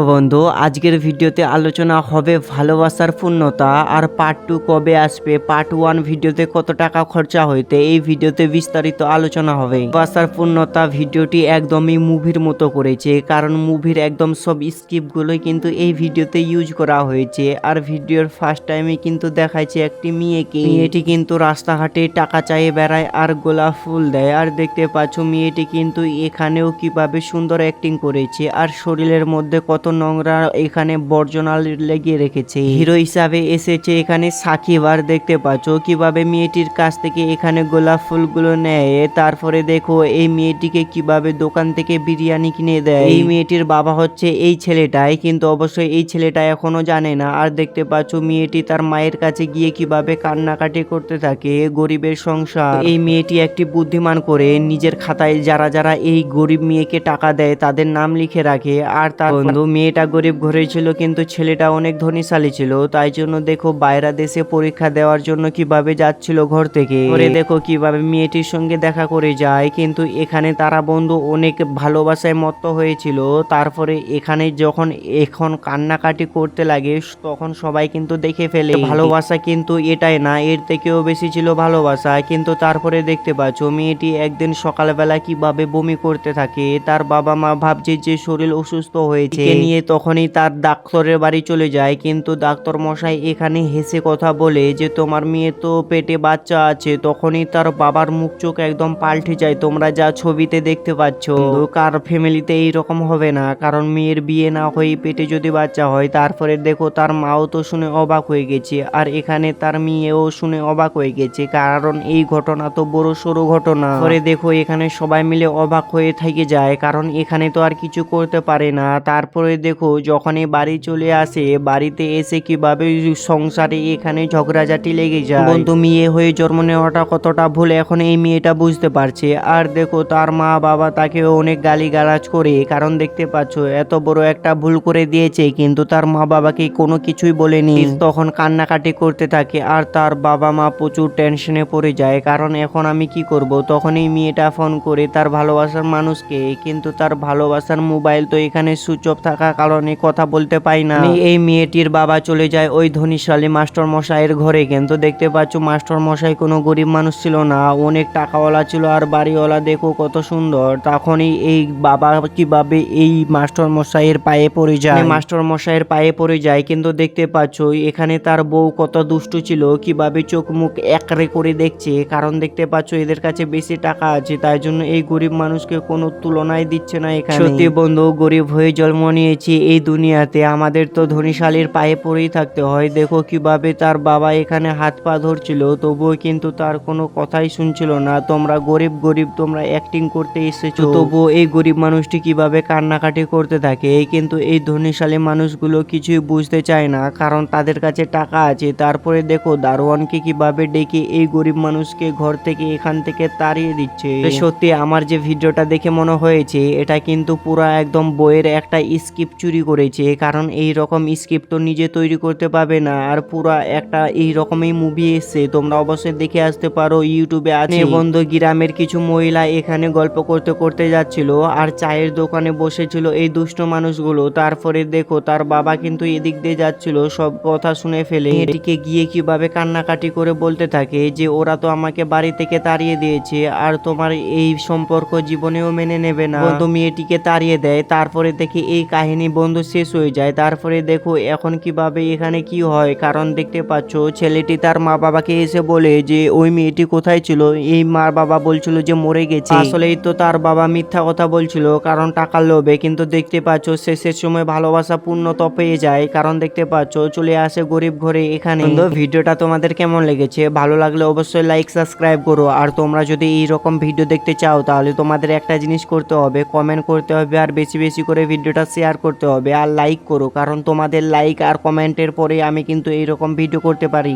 বন্ধু, আজকের ভিডিওতে আলোচনা হবে ভালোবাসার পূর্ণতা আর পার্ট টু কবে আসবে? পার্ট ওয়ান ভিডিওতে কত টাকা খরচা হইতে? এই ভিডিওতে বিস্তারিত আলোচনা হবে। ভালোবাসার পূর্ণতা ভিডিওটি একদমই মুভির মতো করেছে, কারণ মুভির একদম সব স্কিপগুলোই কিন্তু এই ভিডিওতে ইউজ করা হয়েছে। আর ভিডিওর ফার্স্ট টাইমে কিন্তু দেখাচ্ছে একটি মেয়েকে। মেয়েটি কিন্তু রাস্তাঘাটে টাকা চাইয়ে বেড়ায় আর গোলাপ ফুল দেয়। আর দেখতে পাচ্ছ, মেয়েটি কিন্তু এখানেও কীভাবে সুন্দর অ্যাক্টিং করেছে। আর শরীরের মধ্যে কত নোংরা এখানে বর্জনা লেগে রেখেছে। হিরো হিসাবে এসেছে এখানে সাকিব আর দেখতে পাচ্ছ কীভাবে মেয়েটির কাছ থেকে এখানে গোলাপ ফুলগুলো নেয়। তারপরে দেখো এই মেয়েটিকে কীভাবে দোকান থেকে বিরিয়ানি কিনে দেয়। এই মেয়েটির বাবা হচ্ছে এই ছেলেটাই, কিন্তু অবশ্যই এই ছেলেটা এখনও জানে না। আর দেখতে পাচ্ছ মেয়েটি তার মায়ের কাছে গিয়ে কীভাবে কান্নাকাটি করতে থাকে গরিবের সংসার। এই মেয়েটি একটি বুদ্ধিমান করে নিজের খাতায় যারা যারা এই গরিব মেয়েকে টাকা দেয় তাদের নাম লিখে রাখে। আর তার বন্ধু মেয়েটা গরিব ঘরে ছিল, কিন্তু ছেলেটা অনেক ধনীশালী ছিল। তাই জন্য দেখো বাইরা দেশে পরীক্ষা দেওয়ার জন্য কীভাবে যাচ্ছিল ঘর থেকে। করে দেখো কীভাবে মেয়েটির সঙ্গে দেখা করে যায়, কিন্তু এখানে তারা বন্ধু অনেক ভালোবাসায় মত্ত হয়েছিল। তারপরে এখানে যখন এখন কান্নাকাটি করতে লাগে, তখন সবাই কিন্তু দেখে ফেলে। ভালোবাসা কিন্তু এটাই না, এর থেকেও বেশি ছিল ভালোবাসা। কিন্তু তারপরে দেখতে পাচ্ছ, মেয়েটি একদিন সকালবেলা কীভাবে বমি করতে থাকে, তার বাবা মা ভাবছে যে শরীর অসুস্থ হয়েছে। নিয়ে তখনই তার ডাক্তারের বাড়ি চলে যায়। কিন্তু ডাক্তার মশাই এখানে হেসে কথা বলে যে, তোমার মেয়ে তো পেটে বাচ্চা আছে। তখনই তার বাবার মুখ চোখ একদম পাল্টে যায়। তোমরা যা ছবিতে দেখতে পাচ্ছ, কার ফ্যামিলিতে এইরকম হবে না। কারণ মেয়ের বিয়ে না হয়ে পেটে যদি বাচ্চা হয়, তারপরে দেখো তার মাও তো শুনে অবাক হয়ে গেছে। আর এখানে তার মেয়েও শুনে অবাক হয়ে গেছে। কারণ এই ঘটনা তো বড় সড়ো ঘটনা। পরে দেখো এখানে সবাই মিলে অবাক হয়ে থেকে যায়। কারণ এখানে তো আর কিছু করতে পারে না। তারপরে দেখো, যখনই বাড়ি চলে আসে, বাড়িতে এসে কীভাবে সংসারে এখানে ঝগড়াঝাটি লেগে যায়? বন্ধু, মেয়ে হয়ে জন্ম নেওয়াটা কতটা ভুল এখন এই মেয়েটা বুঝতে পারছে। আর দেখো, তার মা বাবা তাকে অনেক গালি গালাজ করে। কারণ দেখতে পাচ্ছ, এত বড় একটা ভুল করে দিয়েছে, কিন্তু তার মা বাবাকে কোনো কিছুই বলেনি। তখন কান্নাকাটি করতে থাকে, আর তার বাবা মা প্রচুর টেনশনে পড়ে যায়। কারণ এখন আমি কি করব? তখনই মেয়েটা ফোন করে তার ভালোবাসার মানুষকে, কিন্তু তার ভালোবাসার মোবাইল তো এখানে সুইচ অফ থাকার কারণে কথা বলতে পাই না। এই মেয়েটির বাবা চলে যায় ওই ধনীশালী মাস্টার মশাইয়ের ঘরে। কিন্তু দেখতে পাচ্ছ মাস্টার মশাই কোনো গরিব মানুষ ছিল না। অনেক টাকাওয়ালা ছিল আর বাড়িওয়ালা দেখো কত সুন্দর। তখনই এই বাবা কীভাবে এই মাস্টার মশাইয়ের পায়ে পড়ে যায়। মাস্টার মশাইয়ের পায়ে পড়ে যায়। কিন্তু দেখতে পাচ্ছ এখানে তার বউ কত দুষ্টু ছিল কীভাবে চোখ মুখ একরে করে দেখছে। কারণ দেখতে পাচ্ছ এদের কাছে বেশি টাকা আছে তাই জন্য এই গরিব মানুষকে কোনো তুলনায় দিচ্ছে না এখানে। সত্যি বন্ধু গরিব হয়ে জন্ম নিয়েছি এই দুনিয়াতে আমাদের তো ধনীশালীর পায়ে পড়েই থাকতে হয়। দেখো কীভাবে তার বাবা এখানে হাত পা ধরছিল তবুও কিন্তু তার কোনো কথাই শুনছিল না। তোমরা গরিব গরিব তোমরা অ্যাক্টিং করতে এসেছ। তবুও এই গরিব মানুষটি কীভাবে কান্নাকাটি করতে থাকে? কিন্তু এই ধনীশালী মানুষগুলো কিছুই বুঝতে চায় না কারণ তাদের কাছে টাকা আছে। তারপরে দেখো দারোয়ানকে কীভাবে ডেকে এই গরিব মানুষকে ঘর থেকে এখান থেকে তাড়িয়ে দিচ্ছে। সত্যি আমার যে ভিডিওটা দেখে মনে হয়েছে এটা কিন্তু পুরো একদম বইয়ের একটা স্কিপ চুরি করেছে কারণ এই রকম স্ক্রিপ্ট তো নিজে তৈরি করতে পারবে না। আর পুরা একটা এই রকমই মুভি এসছে তোমরা অবশ্যই দেখে আসতে পারো ইউটিউবে আছে। বন্ধু গ্রামের কিছু মহিলা এখানে গল্প করতে করতে যাচ্ছিল আর চায়ের দোকানে বসেছিল এই দুষ্ট মানুষগুলো। তারপরে দেখো তার বাবা কিন্তু এদিক দিয়ে যাচ্ছিল সব কথা শুনে ফেলে। এটিকে গিয়ে কীভাবে কান্নাকাটি করে বলতে থাকে যে ওরা তো আমাকে বাড়ি থেকে তাড়িয়ে দিয়েছে আর তোমার এই সম্পর্ক জীবনেও মেনে নেবে না। তুমি এটিকে তাড়িয়ে দেয় তারপরে দেখে এই কাহিনী বন্ধু শেষ হয়ে যায়। তারপরে দেখো, এখন কীভাবে, এখানে কি হয়? কারণ দেখতে পাচ্ছ, ছেলেটি তার মা বাবাকে এসে বলে যে, ওই মেয়েটি কোথায় ছিল? এই মা বাবা বলছিল যে, মরে গেছে। আসলেই তো তার বাবা মিথ্যা কথা বলছিল, কারণ টাকার লোভে। কিন্তু দেখতে পাচ্ছ, শেষের সময় ভালোবাসা পূর্ণত পেয়ে যায়। কারণ দেখতে পাচ্ছ, চলে আসে গরিব ঘরে এখানে। ভিডিওটা তোমাদের কেমন লেগেছে? ভালো লাগলে অবশ্যই লাইক সাবস্ক্রাইব করো। আর তোমরা যদি এই রকম ভিডিও দেখতে চাও, তাহলে তোমাদের একটা জিনিস করতে হবে কমেন্ট করতে হবে। আর বেশি বেশি করে ভিডিওটা শেয়ার করতে হবে আর লাইক করো, কারণ তোমাদের লাইক আর কমেন্টের পরে আমি কিন্তু এইরকম ভিডিও করতে পারি।